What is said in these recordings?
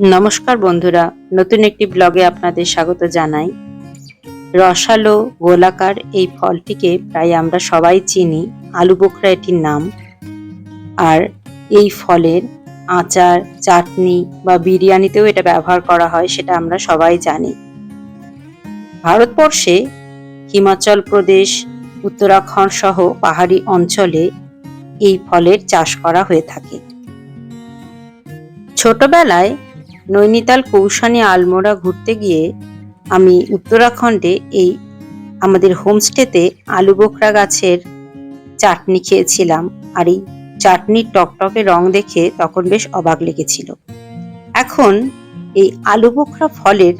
নমস্কার বন্ধুরা, নতুন একটি ব্লগে আপনাদের স্বাগত জানাই। রসালো গোলাকার এই ফলটিকে প্রায় আমরা সবাই চিনি, আলু বোখরা এটির নাম। আর এই ফলের আচার, চাটনি বা বিরিয়ানিতেও এটা ব্যবহার করা হয়, সেটা আমরা সবাই জানি। ভারতবর্ষে হিমাচল প্রদেশ, উত্তরাখণ্ড সহ পাহাড়ি অঞ্চলে এই ফলের চাষ করা হয়ে থাকে। ছোটবেলায় নৈনিতাল কৌশানী আলমোড়া ঘুরতে গিয়ে আমি উত্তরাখণ্ডে এই আমাদের হোমস্টেতে আলু বোখরা গাছের চাটনি খেয়েছিলাম। আর এই চাটনির টকটকে রং দেখে তখন বেশ অবাক লেগেছিল। এখন এই আলু বোখরা ফলের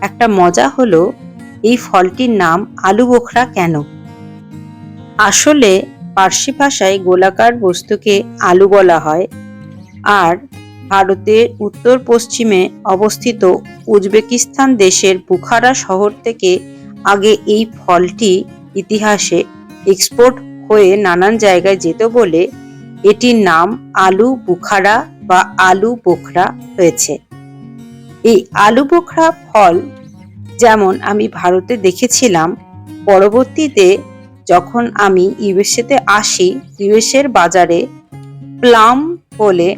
একটা মজা হলো, এই ফলটির নাম আলু বোখরা কেন? আসলে পার্সি ভাষায় গোলাকার বস্তুকে আলু বলা হয়। আর ভারতের উত্তর পশ্চিমে অবস্থিত উজবেকিস্তান দেশের বুখারা শহর থেকে আগে এই ফলটি ইতিহাসে এক্সপোর্ট হয়ে নানান জায়গায় যেত বলে এটির নাম আলু বুখারা বা আলু বোখরা হয়েছে। এই আলু বোখরা ফল যেমন আমি ভারতে দেখেছিলাম, পরবর্তীতে যখন আমি ইউএসএতে আসি, ইউএসএর বাজারে প্লাম বলে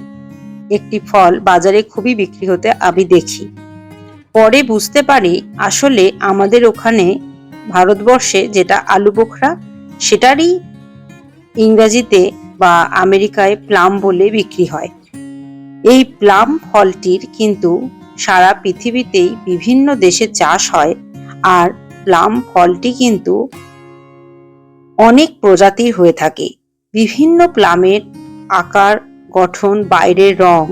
একটি ফল বাজারে খুবই বিক্রি হতে আমি দেখি। পরে বুঝতে পারি আসলে আমাদের ওখানে ভারতবর্ষে যেটা আলু বোখরা, সেটারই ইংরাজিতে বা আমেরিকায় প্লাম বলে বিক্রি হয়। এই প্লাম ফলটির কিন্তু সারা পৃথিবীতেই বিভিন্ন দেশে চাষ হয় আর প্লাম ফলটি কিন্তু অনেক প্রজাতির হয়ে থাকে। বিভিন্ন প্লামের আকার গঠন বাইরের রং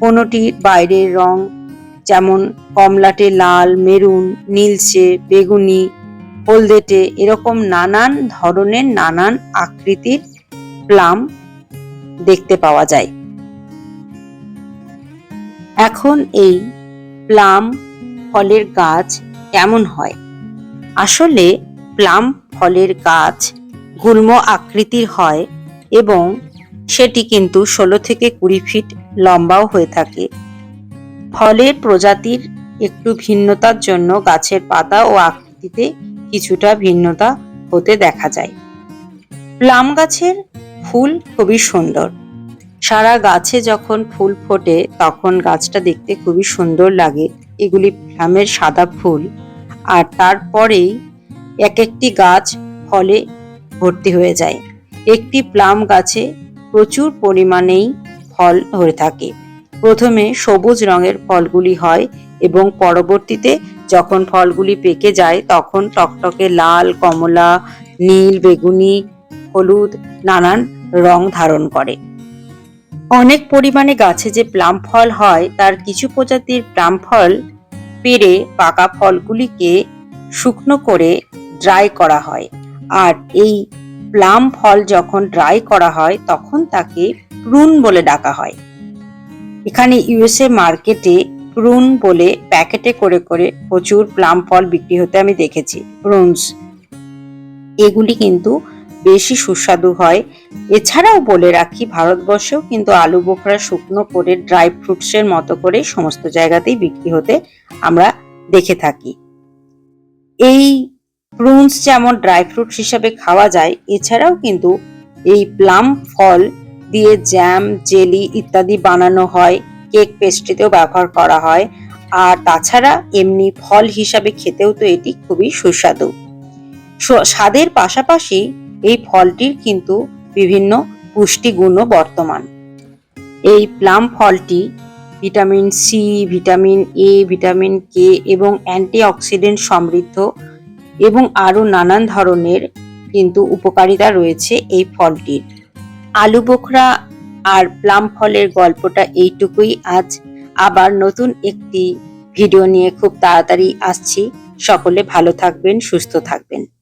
কোনোটির বাইরের রং, যেমন কমলাটে লাল, মেরুন, নীলচে, বেগুনি, হলদেটে, এরকম নানান ধরনের নানান আকৃতির প্লাম দেখতে পাওয়া যায়। এখন এই প্লাম ফলের গাছ কেমন হয়? আসলে প্লাম ফলের গাছ গুল্ম আকৃতির হয় এবং সেটি কিন্তু ষোলো থেকে কুড়ি ফিট লম্বাও হয়ে থাকে। ফলের প্রজাতির একটু ভিন্নতার জন্য গাছের পাতা ও আকৃতিতে কিছুটা ভিন্নতা হতে দেখা যায়। প্লাম গাছের ফুল খুবই সুন্দর। সারা গাছে যখন ফুল ফোটে, তখন গাছটা দেখতে খুবই সুন্দর লাগে। এগুলি প্লামের সাদা ফুল। আর তারপরেই এক একটি গাছ ফলে ভর্তি হয়ে যায়। একটি প্লাম গাছে প্রচুর পরিমাণেই ফল ধরে থাকে। প্রথমে সবুজ রঙের ফলগুলি হয় এবং পরবর্তীতে যখন ফলগুলি পেকে যায়, তখন টকটকে লাল, কমলা, নীল, বেগুনি, হলুদ নানান রং ধারণ করে। অনেক পরিমাণে গাছে যে প্লাম ফল হয়, তার কিছু প্রজাতির প্লাম ফল পেরে পাকা ফলগুলিকে শুকনো করে ড্রাই করা হয়। আর এই প্লাম ফল যখন ড্রাই করা হয়, তখন তাকে প্রুন বলে ডাকা হয়। এখানে ইউএসএ মার্কেটে প্রুন বলে প্যাকেটে করে করে প্রচুর প্লাম ফল বিক্রি হতে আমি দেখেছি প্রুনস এগুলি কিন্তু বেশি সুস্বাদু হয়। এছাড়াও বলে রাখি, ভারতবর্ষেও কিন্তু আলু বোখরা শুকনো করে ড্রাই ফ্রুটসের মতো করে সমস্ত জায়গাতেই বিক্রি হতে আমরা দেখে থাকি। এই প্রুনস যেমন ড্রাই ফ্রুট হিসাবে খাওয়া যায়, এছাড়াও কিন্তু এই প্লাম ফল দিয়ে জ্যাম, জেলি ইত্যাদি বানানো হয়, কেক পেস্ট্রিতেও ব্যবহার করা হয়। আর তাছাড়া এমনি ফল হিসাবে খেতেও তো এটি খুবই সুস্বাদু। স্বাদের পাশাপাশি এই ফলটির কিন্তু বিভিন্ন পুষ্টিগুণও বর্তমান। এই প্লাম ফলটি vitamin C, vitamin A, vitamin K এবং অ্যান্টিঅক্সিডেন্ট সমৃদ্ধ এবং আরও নানান ধরনের কিন্তু উপকারিতা রয়েছে এই ফলটির। আলু বোখরা আর প্লাম ফলের গল্পটা এইটুকুই। আজ আবার নতুন একটি ভিডিও নিয়ে খুব তাড়াতাড়ি আসছি। সকলে ভালো থাকবেন, সুস্থ থাকবেন।